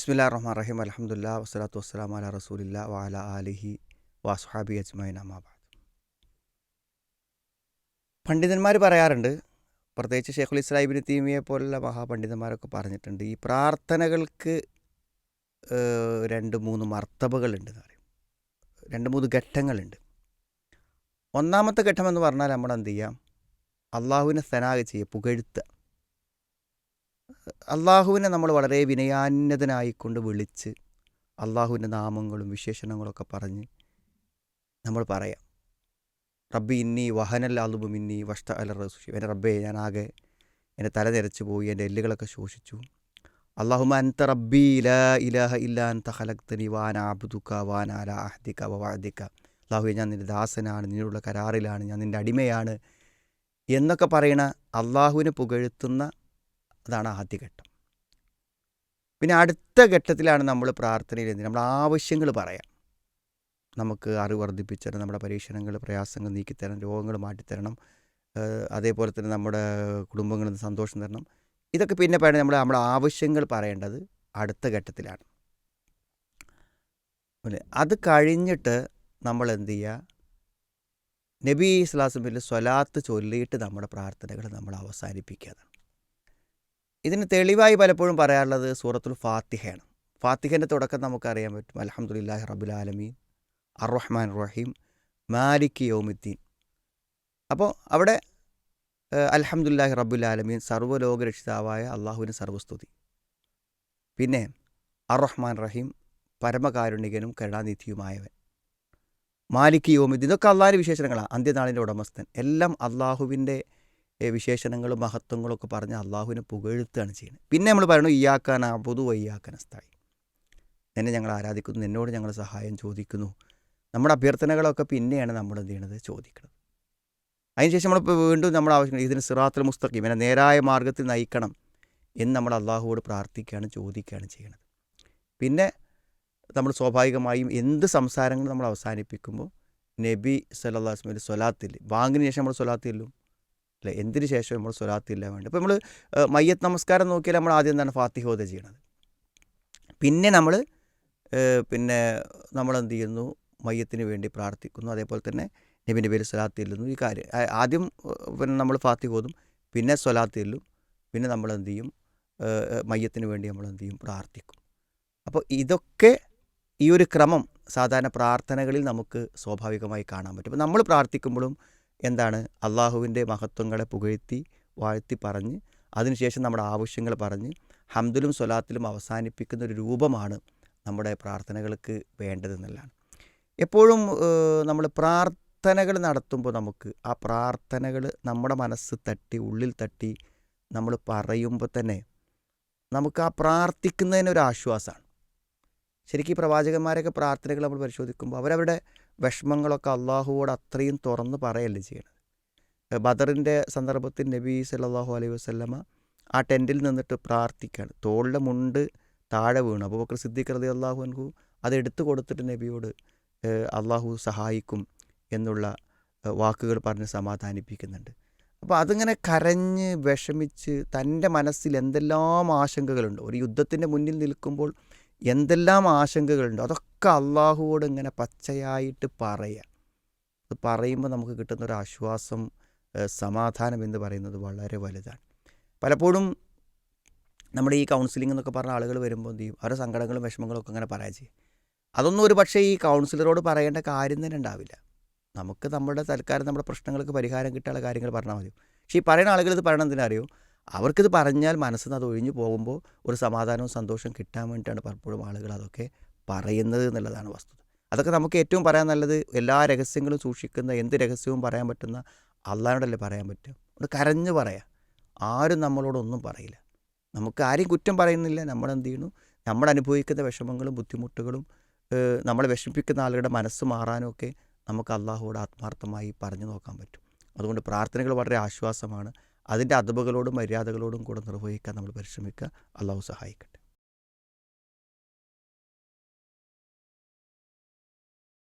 ബിസ്മില്ലാ റഹ്മാൻ റഹീം അലഹമുല്ല വസ്സലാത്തു വസ്സലാം അല റസൂലില്ല വാല അലിഹി വാസുഹാബി അജ്മൈൻ അമാബാദ് പണ്ഡിതന്മാർ പറയാറുണ്ട് പ്രത്യേകിച്ച് ഷെയ്ഖുൽ ഇസ്ലാം ഇബിന് തീമിയെ പോലുള്ള മഹാപണ്ഡിതന്മാരൊക്കെ പറഞ്ഞിട്ടുണ്ട് ഈ പ്രാർത്ഥനകൾക്ക് രണ്ട് മൂന്ന് മർത്തബകളുണ്ട് എന്ന് പറയും. രണ്ട് മൂന്ന് ഘട്ടങ്ങളുണ്ട്. ഒന്നാമത്തെ ഘട്ടം എന്ന് പറഞ്ഞാൽ നമ്മൾ എന്ത് ചെയ്യാം? അള്ളാഹുവിനെ സ്ഥനാഗ ചെയ്യുക പുകഴ്ത്തുക. അള്ളാഹുവിനെ നമ്മൾ വളരെ വിനയാന്യതനായിക്കൊണ്ട് വിളിച്ച് അള്ളാഹുവിന്റെ നാമങ്ങളും വിശേഷണങ്ങളൊക്കെ പറഞ്ഞ് നമ്മൾ പറയാം. റബ്ബി ഇന്നി വഹനൽ അലുബും മിന്നി വഷ്ട അല റസൂഷി എന്റെ റബ്ബേ ആകെ എന്റെ തല നിരച്ചു പോയി എന്റെ എല്ലുകളൊക്കെ ശോഷിച്ചു. അള്ളാഹുമ അൻത റബ്ബി ഇല ഇലഹ ഇല്ലാൻ അൻത ഖലഖ്തനി വാന അബ്ദുക വാന അല അഹ്ദിക്ക അള്ളാഹുവെ ഞാൻ നിന്റെ ദാസനാണ് നിന്നോടുള്ള കരാറിലാണ് ഞാൻ നിന്റെ അടിമയാണ് എന്നൊക്കെ പറയണ അള്ളാഹുവിനെ പുകഴ്ത്തുന്ന അതാണ് ആദ്യ ഘട്ടം. പിന്നെ അടുത്ത ഘട്ടത്തിലാണ് നമ്മൾ പ്രാർത്ഥനയിൽ എന്ത് നമ്മുടെ ആവശ്യങ്ങൾ പറയാം. നമുക്ക് അറിവ് വർദ്ധിപ്പിച്ചരണം നമ്മുടെ പരീക്ഷണങ്ങൾ പ്രയാസങ്ങൾ നീക്കിത്തരണം രോഗങ്ങൾ മാറ്റിത്തരണം അതേപോലെ തന്നെ നമ്മുടെ കുടുംബങ്ങളിൽ നിന്ന് സന്തോഷം തരണം. ഇതൊക്കെ പിന്നെ പറയണത് നമ്മൾ നമ്മുടെ ആവശ്യങ്ങൾ പറയേണ്ടത് അടുത്ത ഘട്ടത്തിലാണ്. അത് കഴിഞ്ഞിട്ട് നമ്മൾ എന്ത് ചെയ്യുക? നബി ഇസ്ലാസുബിൽ സ്വലാത്ത് ചൊല്ലിയിട്ട് നമ്മുടെ പ്രാർത്ഥനകൾ നമ്മൾ അവസാനിപ്പിക്കുകയാണ് ഇതിന് തെളിവായി പലപ്പോഴും പറയാറുള്ളത് സൂറത്തുൽ ഫാത്തിഹയാണ്. ഫാത്തിഹന്റെ തുടക്കം നമുക്കറിയാൻ പറ്റും. അലഹമുല്ലാഹി റബുൽ ആലമീൻ അറഹ്മാൻ റഹീം മാലിക് യോമുദ്ദീൻ. അപ്പോൾ അവിടെ അലഹമുല്ലാഹി റബുൽ ആലമീൻ സർവലോക രക്ഷിതാവായ അള്ളാഹുവിന് സർവസ്തുതി പിന്നെ അറഹ്മാൻ റഹീം പരമകാരുണികനും കരുണാനിധിയുമായവൻ. മാലിക് യോമിദ്ദീൻ ഇതൊക്കെ അള്ളാഹിന്റെ വിശേഷണങ്ങളാണ് അന്ത്യനാളിന്റെ ഉടമസ്ഥൻ. എല്ലാം അള്ളാഹുവിന്റെ വിശേഷണങ്ങളും മഹത്വങ്ങളും ഒക്കെ പറഞ്ഞ് അള്ളാഹുവിനെ പുകഴ്ത്തുകയാണ് ചെയ്യുന്നത്. പിന്നെ നമ്മൾ പറയണു ഇയാക്കാൻ അബുദു വയ്യാക്കാൻ നിന്നെ ഞങ്ങൾ ആരാധിക്കുന്നു എന്നോട് ഞങ്ങൾ സഹായം ചോദിക്കുന്നു. നമ്മുടെ അഭ്യർത്ഥനകളൊക്കെ പിന്നെയാണ് നമ്മൾ എന്ത് ചെയ്യണത്? ചോദിക്കുന്നത് അതിനുശേഷം നമ്മൾ വീണ്ടും നമ്മൾ ആവശ്യം ഇതിന് സിറാത്തുൽ മുസ്തഖീം എന്നെ നേരായ മാർഗത്തിൽ നയിക്കണം എന്ന് നമ്മൾ അള്ളാഹുവോട് പ്രാർത്ഥിക്കുകയാണ് ചോദിക്കുകയാണ് ചെയ്യണത്. പിന്നെ നമ്മൾ സ്വാഭാവികമായും എന്ത് സംസാരങ്ങൾ നമ്മൾ അവസാനിപ്പിക്കുമ്പോൾ നബി സല്ലാസ്മിന്റെ സ്വലാത്തിൽ ബാങ്കിന് ശേഷം നമ്മൾ സ്വലാത്തില്ലും അല്ലേ? എന്തിനു ശേഷം നമ്മൾ സ്വലാത്തില്ല വേണ്ട അപ്പോൾ നമ്മൾ മയ്യത്ത് നമസ്കാരം നോക്കിയാൽ നമ്മൾ ആദ്യം എന്താണ് ഫാത്തിഹോദ ചെയ്യണത്. പിന്നെ നമ്മൾ പിന്നെ നമ്മൾ എന്ത് ചെയ്യുന്നു? മയ്യത്തിന് വേണ്ടി പ്രാർത്ഥിക്കുന്നു. അതേപോലെ തന്നെ നബിന്റെ പേര് സ്വലാത്ത് ചെല്ലുന്നു. ഈ കാര്യം ആദ്യം പിന്നെ നമ്മൾ ഫാത്തിഹോദും പിന്നെ സ്വലാത്ത് ചെല്ലും. പിന്നെ നമ്മൾ എന്ത് ചെയ്യും? മയ്യത്തിന് വേണ്ടി നമ്മൾ എന്ത് ചെയ്യും? പ്രാർത്ഥിക്കും. അപ്പോൾ ഇതൊക്കെ ഈ ഒരു ക്രമം സാധാരണ പ്രാർത്ഥനകളിൽ നമുക്ക് സ്വാഭാവികമായി കാണാൻ പറ്റും. അപ്പോൾ നമ്മൾ പ്രാർത്ഥിക്കുമ്പോഴും എന്താണ് അള്ളാഹുവിന്റെ മഹത്വങ്ങളെ പുകഴ്ത്തി വാഴ്ത്തി പറഞ്ഞ് അതിനുശേഷം നമ്മുടെ ആവശ്യങ്ങൾ പറഞ്ഞ് ഹംദുലും സ്വലാത്തിലും അവസാനിപ്പിക്കുന്ന ഒരു രൂപമാണ് നമ്മുടെ പ്രാർത്ഥനകൾക്ക് വേണ്ടതെന്നുള്ളതാണ് എപ്പോഴും നമ്മൾ പ്രാർത്ഥനകൾ നടത്തുമ്പോൾ നമുക്ക് ആ പ്രാർത്ഥനകൾ നമ്മുടെ മനസ്സ് തട്ടി ഉള്ളിൽ തട്ടി നമ്മൾ പറയുമ്പോൾ തന്നെ നമുക്ക് ആ പ്രാർത്ഥിക്കുന്നതിനൊരു ആശ്വാസമാണ്. ശരിക്കും ഈ പ്രവാചകന്മാരൊക്കെ പ്രാർത്ഥനകൾ നമ്മൾ പരിശോധിക്കുമ്പോൾ അവരവരുടെ വിഷമങ്ങളൊക്കെ അള്ളാഹുവോട് അത്രയും തുറന്ന് പറയല്ലേ ചെയ്യണത്? ബദറിന്റെ സന്ദർഭത്തിൽ നബി സല്ലല്ലാഹു അലൈഹി വസല്ലമ ആ ടെന്റിൽ നിന്നിട്ട് പ്രാർത്ഥിക്കുകയാണ് തോളിന്റെ മുണ്ട് താഴെ വീണു. അപ്പോൾ സിദ്ദീഖ് റതി അള്ളാഹു അൻഹു അത് എടുത്തു കൊടുത്തിട്ട് നബിയോട് അള്ളാഹു സഹായിക്കും എന്നുള്ള വാക്കുകൾ പറഞ്ഞ് സമാധാനിപ്പിക്കുന്നുണ്ട്. അപ്പോൾ അതിങ്ങനെ കരഞ്ഞ് വിഷമിച്ച് തന്റെ മനസ്സിൽ എന്തെല്ലാം ആശങ്കകളുണ്ട്? ഒരു യുദ്ധത്തിന്റെ മുന്നിൽ നിൽക്കുമ്പോൾ എന്തെല്ലാം ആശങ്കകളുണ്ട്? അതൊക്കെ അള്ളാഹുവോട് ഇങ്ങനെ പച്ചയായിട്ട് പറയുക അത് പറയുമ്പോൾ നമുക്ക് കിട്ടുന്ന ഒരു ആശ്വാസം സമാധാനം എന്ന് പറയുന്നത് വളരെ വലുതാണ്. പലപ്പോഴും നമ്മുടെ ഈ കൗൺസിലിംഗ് എന്നൊക്കെ പറഞ്ഞ ആളുകൾ വരുമ്പോൾ എന്ത് ചെയ്യും? അവരുടെ സങ്കടങ്ങളും വിഷമങ്ങളും ഒക്കെ അങ്ങനെ പറയാൻ ചെയ്യും. അതൊന്നും ഒരു പക്ഷേ ഈ കൗൺസിലറോട് പറയേണ്ട കാര്യം തന്നെ ഉണ്ടാവില്ല. നമുക്ക് നമ്മുടെ തൽക്കാലം നമ്മുടെ പ്രശ്നങ്ങൾക്ക് പരിഹാരം കിട്ടാനുള്ള കാര്യങ്ങൾ പറഞ്ഞാൽ മതി. പക്ഷേ ഈ പറയുന്ന ആളുകൾ ഇത് പറയണം എന്തിനാ അറിയോ? അവർക്കിത് പറഞ്ഞാൽ മനസ്സിൽ നിന്ന് അത് ഒഴിഞ്ഞു പോകുമ്പോൾ ഒരു സമാധാനവും സന്തോഷവും കിട്ടാൻ വേണ്ടിയിട്ടാണ് പലപ്പോഴും ആളുകൾ അതൊക്കെ പറയുന്നത് എന്നുള്ളതാണ് വസ്തുത. അതൊക്കെ നമുക്ക് ഏറ്റവും പറയാൻ നല്ലത് എല്ലാ രഹസ്യങ്ങളും സൂക്ഷിക്കുന്ന എന്ത് രഹസ്യവും പറയാൻ പറ്റുന്ന അള്ളാനോടല്ലേ പറയാൻ പറ്റും അത് കരഞ്ഞു പറയാം. ആരും നമ്മളോടൊന്നും പറയില്ല. നമുക്ക് ആരെയും കുറ്റം പറയുന്നില്ല. നമ്മൾ എന്ത് ചെയ്യുന്നു? നമ്മൾ അനുഭവിക്കുന്ന വിഷമങ്ങളും ബുദ്ധിമുട്ടുകളും നമ്മളെ വിഷമിപ്പിക്കുന്ന ആളുകളുടെ മനസ്സ് മാറാനും ഒക്കെ നമുക്ക് അള്ളാഹുവോട് ആത്മാർത്ഥമായി പറഞ്ഞു നോക്കാൻ പറ്റും. അതുകൊണ്ട് പ്രാർത്ഥനകൾ വളരെ ആശ്വാസമാണ്. അതിന്റെ അതബുകളോടും മര്യാദകളോടും കൂടെ നിർവഹിക്കാൻ നമ്മൾ പരിശ്രമിക്കുക. അള്ളാഹു സഹായിക്കട്ടെ.